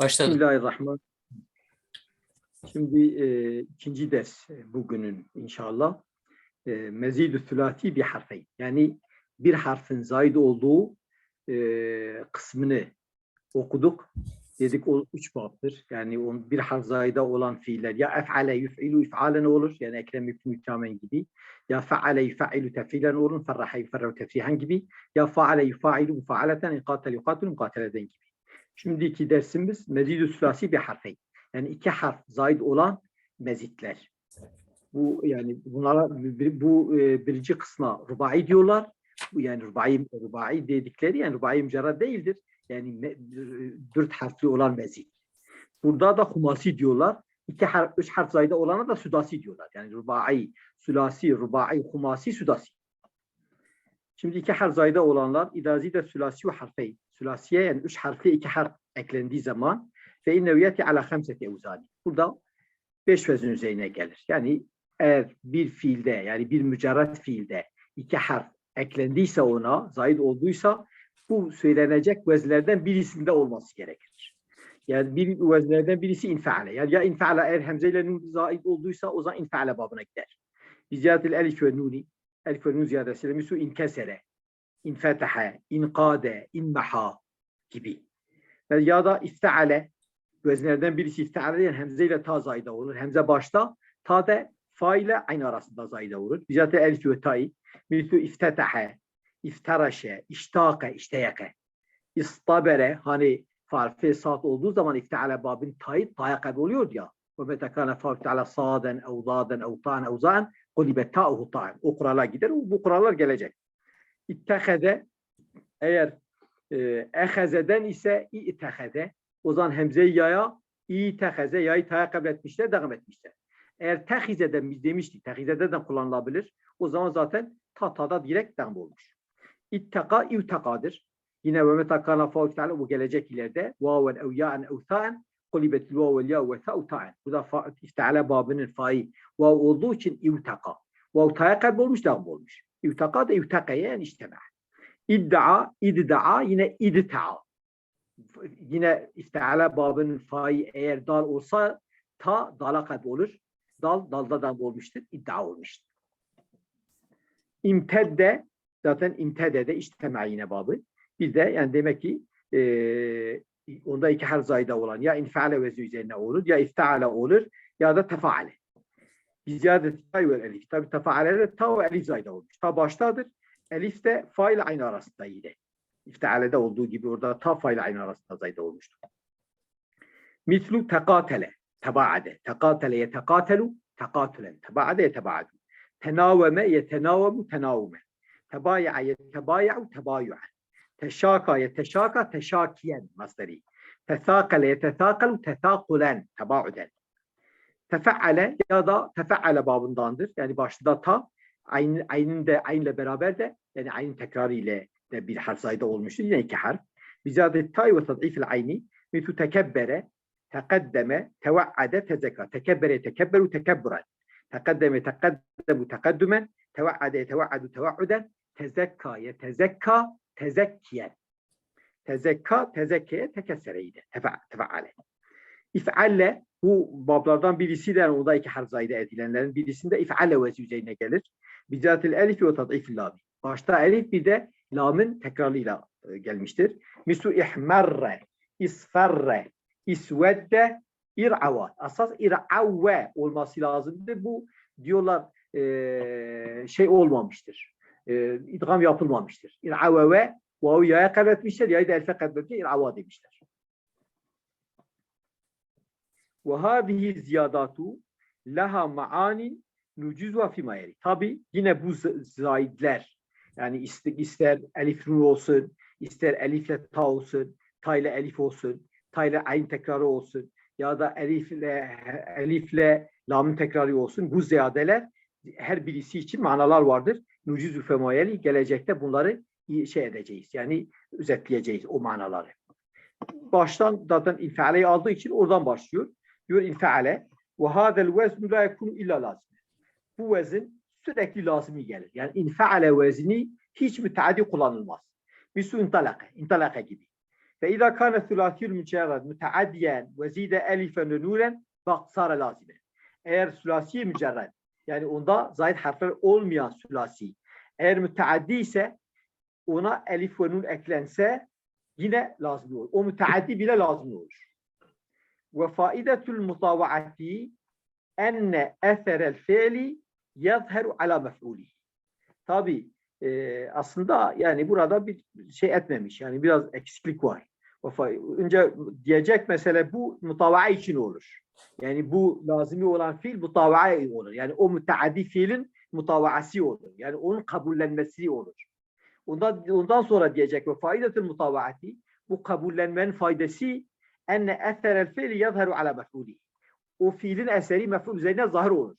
Başladı. Bismillahirrahmanirrahim. Şimdi e, ikinci ders e, bugünün inşallah. E, Mezid-ü sülati bir harfeyn. Yani bir harfin zaid olduğu e, kısmını okuduk. Dedik o üç babdır. Yani on, bir harf zaida olan fiiller ya ef'ale yuf'ilu if'alen olur. Yani ekrem mükamen gibi. Ya fe'ale yuf'ilu tefilen olur. Ferraha yuferru tefrihan gibi. Ya fa'ale yuf'ilu mufa'aleten iqatel yuqatilu mukateleden gibi. Şimdiki dersimiz mezid-ü sülasi bir harfeyn. Yani iki harf zaid olan mezitler. Bu yani bunlara bu e, birinci kısma rubai diyorlar. Bu yani rubai, rubai dedikleri yani rubai mücerrad değildir. Yani dört harfli olan mezit. Burada da humasi diyorlar. İki harf, üç harf zayda olana da südasi diyorlar. Yani rubai, sülasi, rubai, humasi, südasi. Şimdi iki harf zayda olanlar idazi de sülasi ve harfey. Sülasiye yani üç harfli iki harf eklendiği zaman fe innehu yeti ala hamseti evzani. Burada beş vezin üzerine gelir. Yani eğer bir fiilde yani bir mücerret fiilde iki harf eklendiyse ona, zaid olduysa bu söylenecek vezlerden birisinde olması gerekir. Yani bir vezlerden birisi infale. Yani ya infale eğer hemzeyle nun zaid olduysa o zaman infale babına gider. Biziyatil elif ve nuni. Elif ve nun ziyadesiyle misu inkesere, infetaha, inkade, inmaha gibi. Ya da ifteale veznlerden birisi ifteale yani hemze ile ta zaide olur. Hemze başta, ta da fa ile aynı arasında zaide olur. Bizzat elif ve ta'i mislu iftetaha, iftaraşe, iştake, işteyake, istabere hani farfi saat olduğu zaman ifteale babın ta'i ta'ya kabi oluyor ya. Meta kana fa ifteale saden, ev zaden, ev ta'en, ev zaen kulibet ta'uhu ta'en. O kurala gider. Bu kurallar gelecek. İttehede eğer e, ehezeden ise i'tehede o zaman hemze-i yaya i'teheze yayı taya kabul etmişler, devam etmişler. Eğer tehizeden biz demiştik, tehizede de kullanılabilir. O zaman zaten tatada direkt devam olmuş. İtteka ivtekadır. Yine ve metakana faul fi'ale bu gelecek ileride. Vaven ev ya'en ev ta'en kulibetil vavel ya ve ta'u ta'en. Bu da fa- iftale babının fa'i vav olduğu için ivteka. Vav taya kabul olmuş, devam olmuş. İvteka da ivtekaya yani işteme. İddia, idda'a yine idta'a. Yine istiala babının fa'i eğer dal olsa ta dala kalp olur. Dal dalda da olmuştur. iddia olmuştur. İmtedde zaten imtedde de iştema yine babı. Bir de yani demek ki eee onda iki harf zayda olan ya infale vezni üzerine olur ya iftaale olur ya da tefaale. Biziyadet tay ve elif. Tabi tefaale de ta ve elif zayda olmuş. Ta baştadır. Elif de fa ile aynı arasında yine. İftiale'de olduğu gibi orada ta fa ile aynı arasında zayda olmuştu. Mislu tekatele, tebaade. Tekatele yetekatelu, tekatülen. Tebaade yetebaadu. Tenaveme yetenavemu, tenavume. Tebaya'a yetebaya'u, tebayu'an. Teşaka yeteşaka, teşakiyen masderi. Tesakale yetesakalu, tesakulen, tebauden. Tefeale ya da tefeale babındandır. Yani başında ta, aynı, aynın de aynıyla beraber de yani aynı tekrarı ile de bir harf zayda olmuştur. Yine iki harf. Bizadet tay ve tad'ifil ayni mitu tekebbere, teqaddeme, tevaade, tezekka. Tekebbere, tekebberu, tekebburan. Teqaddeme, teqaddemu, teqaddumen. Tevaade, tevaadu, tevauden. Tezekka, yetezekka, tezekkiyen. Tezekka, tezekkeye, tekessereydi. Tefa, tefaale. İf'alle bu bablardan birisi de o da iki harf edilenlerin birisinde if'alle vezi üzerine gelir. Bizatil elif ve tad'ifil lami. Başta elif bir de lamın tekrarıyla e, gelmiştir. Misu ihmerre, isferre, isvedde, ir'ava. Asas ir'avve olması lazımdır. Bu diyorlar e, şey olmamıştır. E, idgam yapılmamıştır. İr'ave ve vavu yaya kaybetmişler, yayı da elfe kaybetmişler, ir'ava demişler. Ve hâzihi ziyadatu leha ma'anin nucuzva fîmâ yeri. Tabi yine bu zaidler yani ister, ister elif nun olsun, ister elifle ta olsun, ta ile elif olsun, ta ile ayn tekrarı olsun ya da elifle elifle lamın tekrarı olsun. Bu ziyadeler her birisi için manalar vardır. Nucuzü femayeli gelecekte bunları şey edeceğiz. Yani özetleyeceğiz o manaları. Baştan zaten infaleyi aldığı için oradan başlıyor diyor ilfeale ve hadel veznu la yekunu illa lazim. Bu vezin sürekli lazımı gelir. Yani infeale vezini hiç müteadi kullanılmaz. Misu intalaka, intalaka gibi. Ve izâ kâne sülâsiyül mücerred müteadiyen ve zîde elifen ve nuren baksara lazime. Eğer sülasi mücerred yani onda zahid harfler olmayan sülasi eğer müteaddi ise ona elif ve nun eklense yine lazım olur. O müteaddi bile lazım olur. Ve faidetul mutavaati enne eserel fiili yazheru ala mef'uli. Tabi e, aslında yani burada bir şey etmemiş. Yani biraz eksiklik var. Önce diyecek mesele bu mutavaa için olur. Yani bu lazimi olan fiil mutavaa olur. Yani o müteaddi fiilin mutavaası olur. Yani onun kabullenmesi olur. Ondan, ondan sonra diyecek ve faidetul mutavaati bu kabullenmenin faydası enne eserel fiili yazharu ala mef'ulihi. O fiilin eseri mef'ul üzerine zahir olur.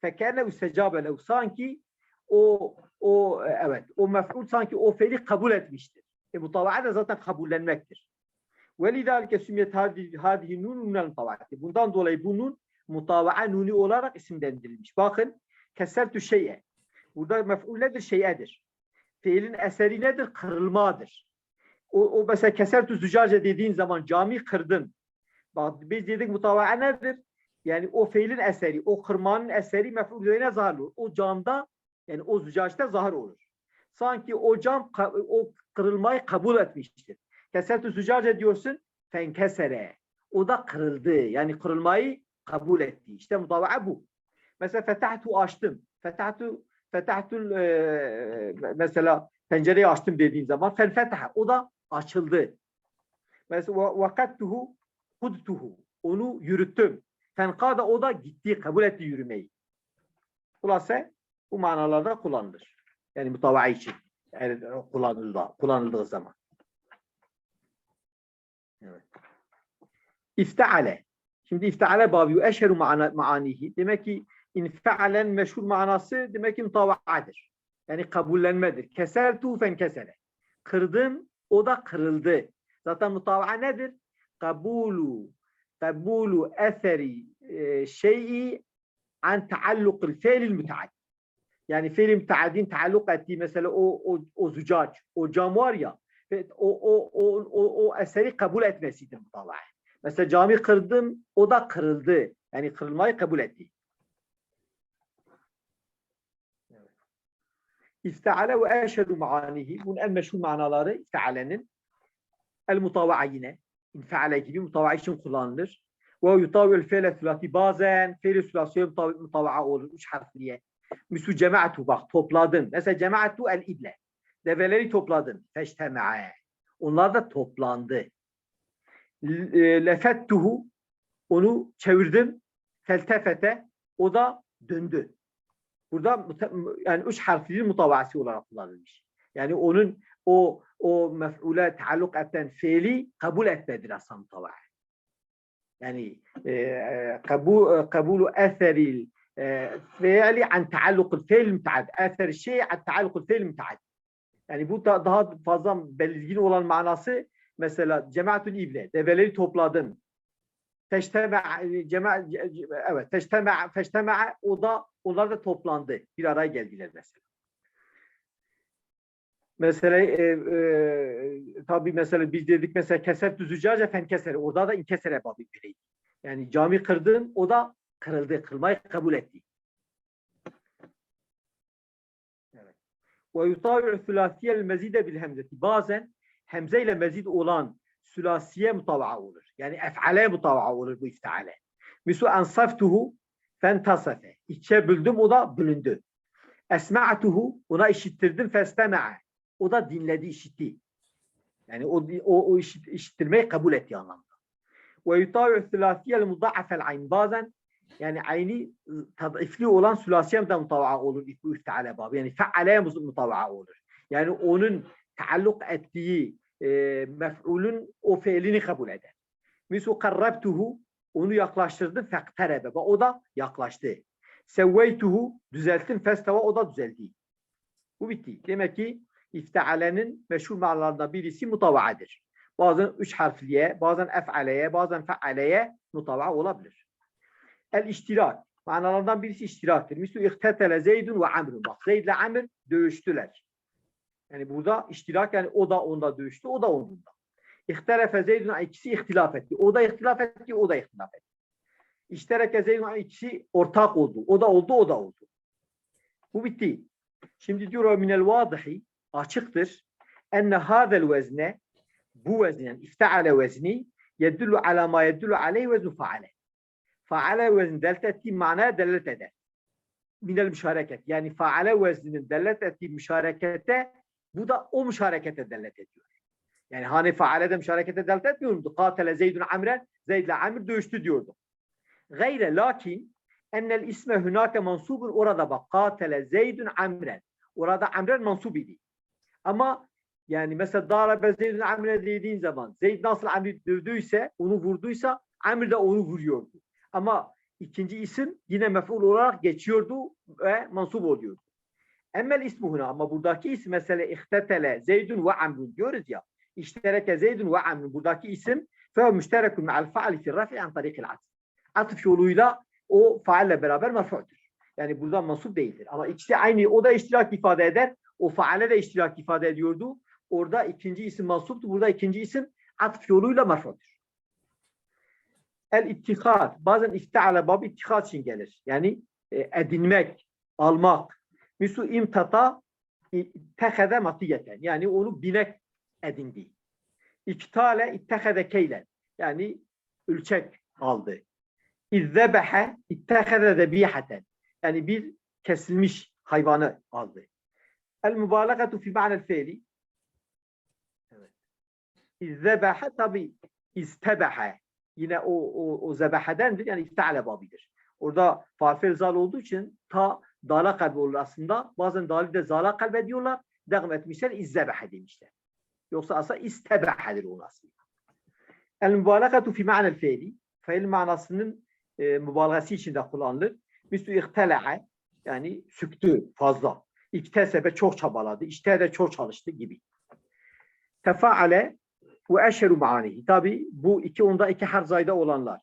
Fekerne üstecabe lev sanki o o evet o mef'ul sanki o fiili kabul etmiştir. E mutabaa da zaten kabullenmektir. Ve lidalike sümiyet hadihi nun minel. Bundan dolayı bu nun mutabaa nuni olarak isimlendirilmiş. Bakın kesertü şey'e. Burada mef'ul nedir? Şey'edir. Fiilin eseri nedir? Kırılmadır. O, o mesela kesertü zücace dediğin zaman cami kırdın. Bak biz dedik mutavaa nedir? Yani o fiilin eseri, o kırmanın eseri mef'ul üzerine zahir olur. O camda yani o zücaçta zahir olur. Sanki o cam o kırılmayı kabul etmiştir. Kesertü zücace diyorsun fenkesere. O da kırıldı. Yani kırılmayı kabul etti. İşte mutavaa bu. Mesela fetahtu açtım. Fetahtu fetahtul eee, mesela pencereyi açtım dediğin zaman fenfetaha. O da açıldı. Mesela vakattuhu kudtuhu. Onu yürüttüm. Fenkada o da gitti. Kabul etti yürümeyi. Hulasa bu manalarda kullanılır. Yani mutavaa için. Yani kullanıldığı, kullanıldığı zaman. Evet. İfteale. Şimdi ifteale babı eşheru maanihi. Demek ki infealen meşhur manası demek ki mutavaadır. Yani kabullenmedir. Kesertu fen kesere. Kırdım o da kırıldı. Zaten mutavaa nedir? Kabulu kabulu eseri e, şeyi an taallukul fiilil müteaddi. Yani fiil müteaddin taalluk ettiği mesela o, o, o zücac, o cam var ya o, o, o, o, o eseri kabul etmesidir mutavaa. Mesela cami kırdım, o da kırıldı. Yani kırılmayı kabul etti. İfteale ve eşhedü maanihi. Bunun en meşhur manaları iftealenin el mutavaa yine. İnfeale gibi mutavaa için kullanılır. Ve yutavül feyle sülati. Bazen feyle sülasiye mutavaa olur. Üç harfliye. Mislu cemaatu bak topladın. Mesela cemaatu el ible. Develeri topladın. Feştema'e. Onlar da toplandı. E, Lefettuhu onu çevirdim. Feltefete o da döndü. Burada yani üç harfli mutavasi olarak kullanılmış. Yani onun o o mef'ule taalluk eden fiili kabul etmedirir aslında mutavaa. Yani e, e, kabu, kabulu eseril e, fiili an taalluk fiil mütead. Eser şey an taalluk fiil mütead. Yani bu da daha fazla belirgin olan manası mesela cemaatül ible develeri topladın. Teşteme cema evet teşteme feşteme o da onlar da toplandı. Bir araya geldiler mesela. Mesela e, e, tabii mesela biz dedik mesela keser düzücaca fen kesere. Orada da inkesere babı bireydi. Yani cami kırdın o da kırıldı. Kırmayı kabul etti. Ve yutabi'u sülasiyel mezide bil hemzeti. Bazen hemze ile mezid olan sülasiye mutavaa olur. Yani ef'ale mutavaa olur bu iftiale. Misu ensaftuhu fentasafe. İçe büldüm o da bölündü. Esma'tuhu ona işittirdim festema'a. O da dinledi, işitti. Yani o o, o işit, işittirmeyi kabul etti anlamda. Ve yutabi'u sülasiyel muda'afel ayn. Bazen yani ayni tadifli olan sülasiye de mutavaa olur bu iftiale babı. Yani fe'ale mutavaa olur. Yani onun taalluk ettiği e, mef'ulün o fiilini kabul eder. Misu karrabtuhu onu yaklaştırdım fekterebe. O da yaklaştı. Sevveytuhu düzelttim festeva o da düzeldi. Bu bitti. Demek ki iftialenin meşhur manalarından birisi mutavaadır. Bazen üç harfliye, bazen ef'aleye, bazen fe'aleye mutavaa olabilir. El iştirak. Manalardan birisi iştiraktır. Mislu ihtetele Zeydun ve Amrun. Bak Zeyd ile Amr dövüştüler. Yani burada iştirak yani o da onda dövüştü, o da onunda. İhtelefe Zeydun ikisi ihtilaf etti. O da ihtilaf etti, o da ihtilaf etti. İştereke Zeydun ikisi ortak oldu. O da oldu, o da oldu. Bu bitti. Şimdi diyor minel vadihi açıktır. Enne hadel vezne bu veznen ifteale vezni yedullu ala ma yedullu aleyhi veznu faale. Faale vezn delalet ettiği manaya delalet eder. Minel müşareket. Yani faale vezninin delalet ettiği müşarekete bu da o müşarekete delalet ediyor. Yani hani faalede müşarekete delalet etmiyor muydu? Katele Zeydun Amren, Zeyd ile Amr dövüştü diyordu. Gayre lakin ennel isme hünake mansubun orada bak katele Zeydun Amren. Orada Amren mansub idi. Ama yani mesela darabe Zeydun Amre dediğin zaman Zeyd nasıl Amr'i dövdüyse, onu vurduysa Amr de onu vuruyordu. Ama ikinci isim yine mef'ul olarak geçiyordu ve mansub oluyordu. Emmel ismu huna ama buradaki isim mesela ihtetele Zeydun ve Amrun diyoruz ya. İştereke Zeydun ve Amrun buradaki isim fe müşterekun ma'al faali fi rafi an tarikil atf. Atıf yoluyla o faalle beraber merfu'dur. Yani buradan mansup değildir. Ama ikisi aynı. O da iştirak ifade eder. O faale de iştirak ifade ediyordu. Orada ikinci isim mansuptu. Burada ikinci isim atf yoluyla merfu'dur. El ittihat. Bazen ifteale babı ittihat için gelir. Yani e, edinmek, almak. Misu imtata ittehede matiyeten. Yani onu binek edindi. İktale ittehede keylen. Yani ölçek aldı. İzzebehe ittehede zebihaten. Yani bir kesilmiş hayvanı aldı. El mübalağatu fi ma'nel fiili. İzzebehe tabi istebehe. Yine o, o, o zebehedendir. Yani iftale babidir. Orada farfel zal olduğu için ta dala kalbi olur aslında. Bazen dali de zala kalbe diyorlar. Devam etmişler izzebehe demişler. Yoksa aslında istebehedir onun aslında. El mübalağatu fi ma'nel fiili. Fiil manasının e, mübalağası içinde kullanılır. Mislu ihtele'e yani süktü fazla. İktesebe çok çabaladı. İşte de çok çalıştı gibi. Tefaale ve eşheru maanihi. Tabi bu iki onda iki harf zayda olanlar.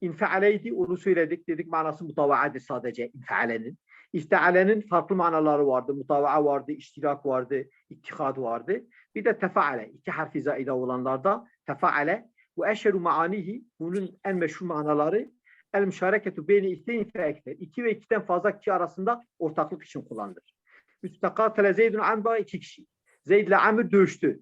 İnfealeydi onu söyledik. Dedik manası mutavaadır sadece infealenin. İftealenin farklı manaları vardı. Mutavaa vardı, iştirak vardı, ittihad vardı. Bir de tefaale. iki harfi zaide olanlarda tefaale ve eşheru maanihi bunun en meşhur manaları el müşareketu beyni isteyin fe ekter. İki ve ikiden fazla kişi arasında ortaklık için kullanılır. Müstakatele Zeydun Amr'a iki kişi. Zeyd ile Amr dövüştü.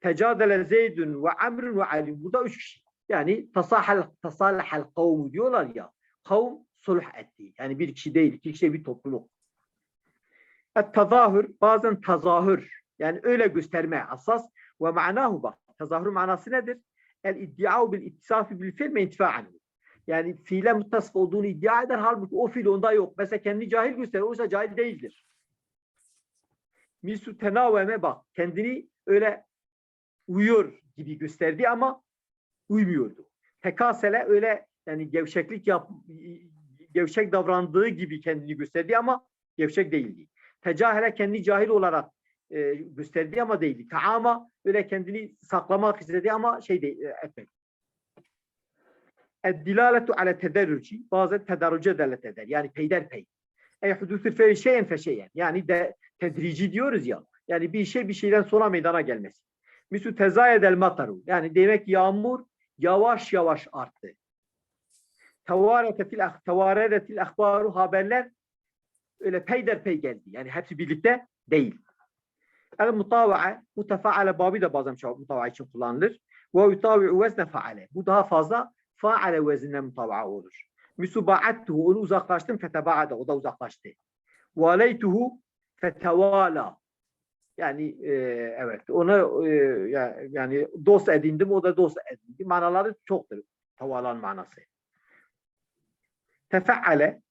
Tecadele Zeydun ve Amr'un ve Ali. Burada üç kişi. Yani tasahal, tasalahal kavmu diyorlar ya. Kavm sulh etti. Yani bir kişi değil, iki kişi bir topluluk. Tazahür, bazen tazahür. Yani öyle gösterme asas. Ve ma'nahu bak. Tazahür manası nedir? El iddia'u bil ittisafi bil fiil me intifa'anhu. Yani fiile muttasıf olduğunu iddia eder. Halbuki o fiil onda yok. Mesela kendi cahil gösterir. Oysa cahil değildir. Misu tenaveme bak. Kendini öyle uyuyor gibi gösterdi ama uymuyordu. Tekasele öyle yani gevşeklik yap gevşek davrandığı gibi kendini gösterdi ama gevşek değildi. Tecahele kendi cahil olarak e, gösterdi ama değildi. Taama öyle kendini saklamak istedi ama şey değil, e, etmedi. Eddilaletu ale tederruci bazen tedarruca delalet eder. Yani peyderpey. Ey hudusül fe şeyen fe şeyen. Yani de tedrici diyoruz ya. Yani bir şey bir şeyden sonra meydana gelmesi. Misu tezayedel mataru. Yani demek yağmur yavaş yavaş arttı. Tevaretetil tevaredetil ahbaru haberler öyle peyderpey geldi. Yani hepsi birlikte değil. El mutava'a mutefaale babı da bazen mutava'a için kullanılır. Ve yutavi'u vezne faale. Bu daha fazla faale vezinle mutava'a olur. Müsubaattuhu onu uzaklaştım fetebaade o da uzaklaştı. Valeytuhu fetevala yani e, evet ona e, yani dost edindim o da dost edindi. Manaları çoktur. Tavalan manası. Tefeale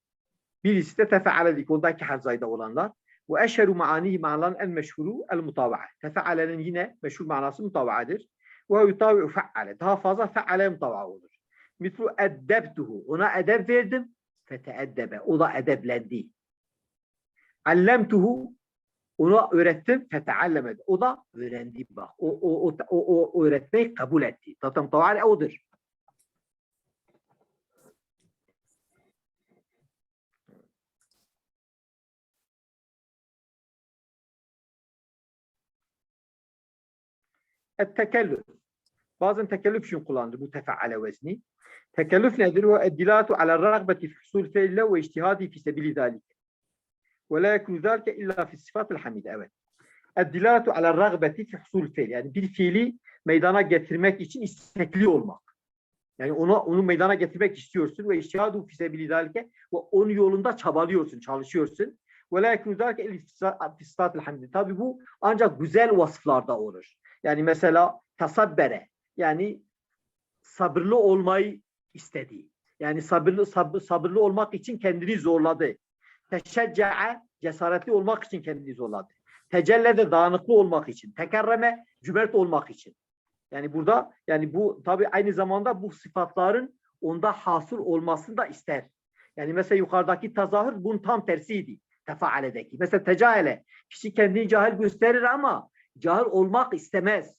birisi de tefeale dik. Ondaki harzayda olanlar. Ve eşheru maanihi manaların en meşhuru el mutava'a. Tefealenin yine meşhur manası mutava'dır. Ve yutavi'u fe'ale. Daha fazla fe'ale mutava'a olur. Mitru eddebtuhu. Ona edeb verdim. Feteeddebe. O da edeblendi. Allemtuhu. Ona öğrettim. Feteallemedi. O da öğrendi bak. O, o, o, o, o öğretmeyi kabul etti. Zaten tavale odur. Et tekellüf. Bazen tekellüf için kullanılır bu tefeale vezni. Tekellüf nedir? Ve eddilatu ala rağbeti fi husul ve ictihadi fi sebili zalik. Ve la yekunu zalike illa fi sıfatil hamide. Evet. Eddilatu ala rağbeti fi husul feil. Yani bir fiili meydana getirmek için istekli olmak. Yani onu, onu meydana getirmek istiyorsun ve iştihadu fi sebili zalike ve onun yolunda çabalıyorsun, çalışıyorsun. Ve la fi sıfatil hamide. Tabi bu ancak güzel vasıflarda olur. Yani mesela tasabbere yani sabırlı olmayı istedi. Yani sabırlı sabır, sabırlı olmak için kendini zorladı. Teşecca'a cesaretli olmak için kendini zorladı. Tecellede dağınıklı olmak için. Tekerreme cömert olmak için. Yani burada yani bu tabi aynı zamanda bu sıfatların onda hasıl olmasını da ister. Yani mesela yukarıdaki tazahür bunun tam tersiydi. Tefaaledeki. Mesela tecahele. Kişi kendini cahil gösterir ama cahil olmak istemez.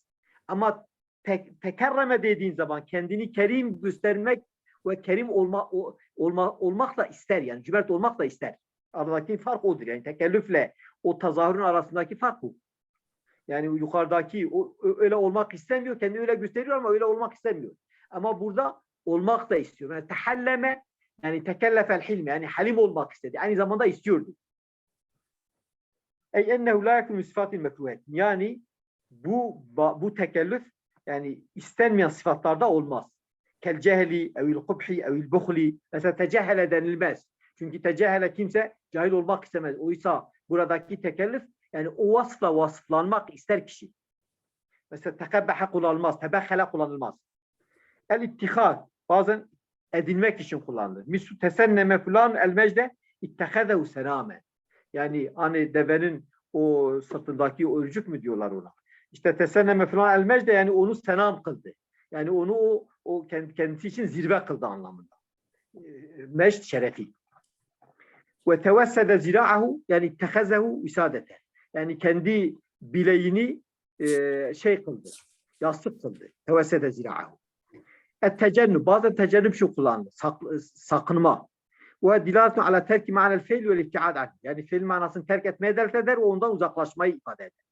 Ama tek, tekerreme dediğin zaman kendini kerim göstermek ve kerim olma, olma, olmak da ister. Yani cömert olmak da ister. Aradaki fark odur. Yani tekellüfle o tazahürün arasındaki fark bu. Yani yukarıdaki o, öyle olmak istemiyor. Kendini öyle gösteriyor ama öyle olmak istemiyor. Ama burada olmak da istiyor. Yani tehalleme yani tekellefel hilme yani halim olmak istedi. Aynı zamanda istiyordu. Ey ennehu la yekunu sıfatil mekruhet. Yani bu bu tekellüf yani istenmeyen sıfatlarda olmaz. Kel cehli, evil kubhi, evil buhli. Mesela tecehele denilmez. Çünkü tecehele kimse cahil olmak istemez. Oysa buradaki tekellüf yani o vasıfla vasıflanmak ister kişi. Mesela tekebbehe kullanılmaz, tebehele kullanılmaz. El ittihad bazen edinmek için kullanılır. Misu tesenneme fulan el mecde ittehadehu sename. Yani hani devenin o sırtındaki o ölcük mü diyorlar ona. İşte tesenneme falan el mecde yani onu senam kıldı. Yani onu o, o kendisi için zirve kıldı anlamında. Mecd şerefi. Ve tevessede zira'ahu yani tehazehu visadete. Yani kendi bileğini e, şey kıldı. Yastık kıldı. Tevessede zira'ahu. Et tecennüb. Bazen tecennüb şu kullandı. Sak, sakınma. Ve dilatun ala terki ma'nel feil ve ibtiad. Yani fiil manasını terk etmeye dert eder ve ondan uzaklaşmayı ifade eder.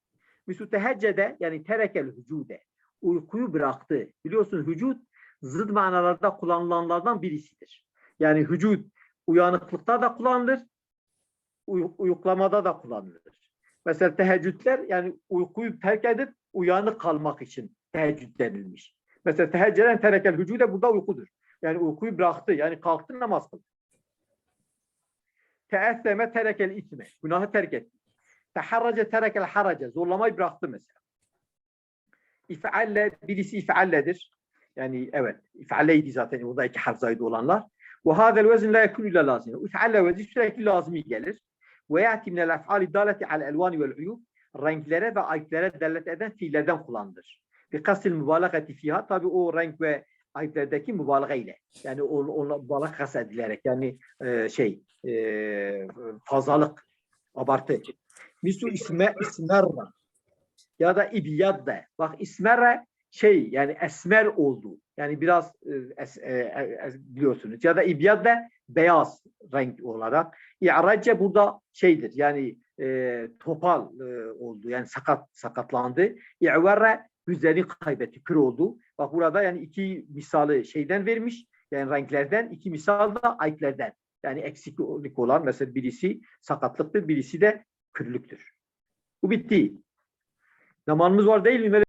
Misal teheccede yani terekel hücude. Uykuyu bıraktı. Biliyorsun vücut zıt manalarda kullanılanlardan birisidir. Yani vücut uyanıklıkta da kullanılır, uy- uyuklamada da kullanılır. Mesela teheccüdler yani uykuyu terk edip uyanık kalmak için teheccüd denilmiş. Mesela tehecceden terekel vücude burada uykudur. Yani uykuyu bıraktı. Yani kalktı namaz kıldı. Teesseme terekel itme. Günahı terk etti. Teharrace terekel harace. Zorlamayı bıraktı mesela. İf'alle birisi if'alledir. Yani evet. İf'alleydi zaten burada iki harf zaydı olanlar. Ve hadel vezin la yekunu illa lazim. İf'alle vezi sürekli lazimi gelir. Ve ya'ti minel ef'ali daleti al elvani vel uyub. Renklere ve ayıplara delalet eden fiillerden kullanılır. Bir kasil mübalağati fiha. Tabi o renk ve ayıplardaki mübalağa ile. Yani onu, onu mübalağa kastedilerek. Yani e, şey e, fazlalık, abartı. Misal isme, ismerra ya da ibyadde. Bak ismerre şey yani esmer oldu. Yani biraz e, es, e, e, biliyorsunuz. Ya da ibyadde beyaz renk olarak. İ'race burada şeydir yani e, topal e, oldu. Yani sakat sakatlandı. İ'verre güzelliğini kaybetti. Kır oldu. Bak burada yani iki misali şeyden vermiş. Yani renklerden iki misal da ayıplerden. Yani eksiklik olan mesela birisi sakatlıktır, birisi de kırlıktır. Bu bitti. Zamanımız var değil mi?